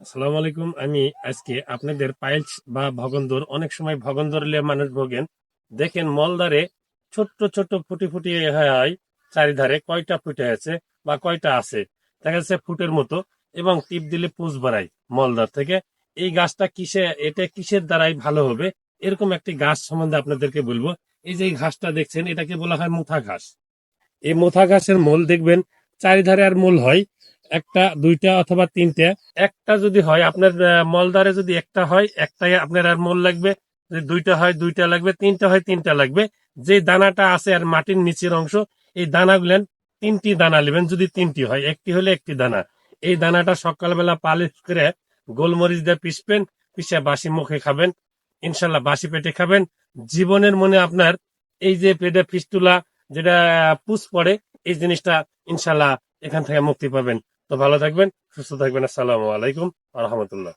আসসালামু আলাইকুম। আমি আজকে আপনাদের পাইলস বা ভগন্দর অনেক সময় ভগন্দর নিয়ে মানুষ ভোগেন। দেখেন মলদারে ছোট্ট ছোট্ট ফুটি ফুটি হয়, চারিধারে কয়টা ফুটে আছে বা কয়টা আছে। দেখা যাচ্ছে ফুটের মতো এবং টিপ দিলে পুঁজ বাড়ায় মলদার থেকে। এই গাছটা কিসে, এটা কিসের দ্বারাই ভালো হবে? এরকম একটি গাছ সম্বন্ধে আপনাদেরকে বলব। এই যে ঘাসটা দেখছেন, এটাকে বলা হয় মুথা ঘাস। এই মুথা ঘাসের মূল দেখবেন, চারিধারে আর মূল হয় একটা, দুইটা অথবা তিনটা। একটা যদি হয়, আপনার মলদারে যদি একটা হয়, একটাই আপনার আর মূল লাগবে। দুইটা হয়, দুইটা লাগবে। তিনটা হয়, তিনটা লাগবে। যে দানাটা আছে আর মাটির নিচের অংশ, এই দানা দানাগুলেন তিনটি দানা নেবেন যদি তিনটি হয়। একটি হলে একটি দানা। এই দানাটা সকালবেলা পালিশ করে গোলমরিচ দিয়ে পিসবেন পিসে বাসি মুখে খাবেন, ইনশাল্লাহ বাসি পেটে খাবেন। জীবনের মনে আপনার এই যে পেটে ফিস্টুলা যেটা পুষ পড়ে, এই জিনিসটা ইনশাল্লাহ এখান থেকে মুক্তি পাবেন। তো ভালো থাকবেন সুস্থ থাকবেন আসসালামু আলাইকুম রহমতুল্লাহ।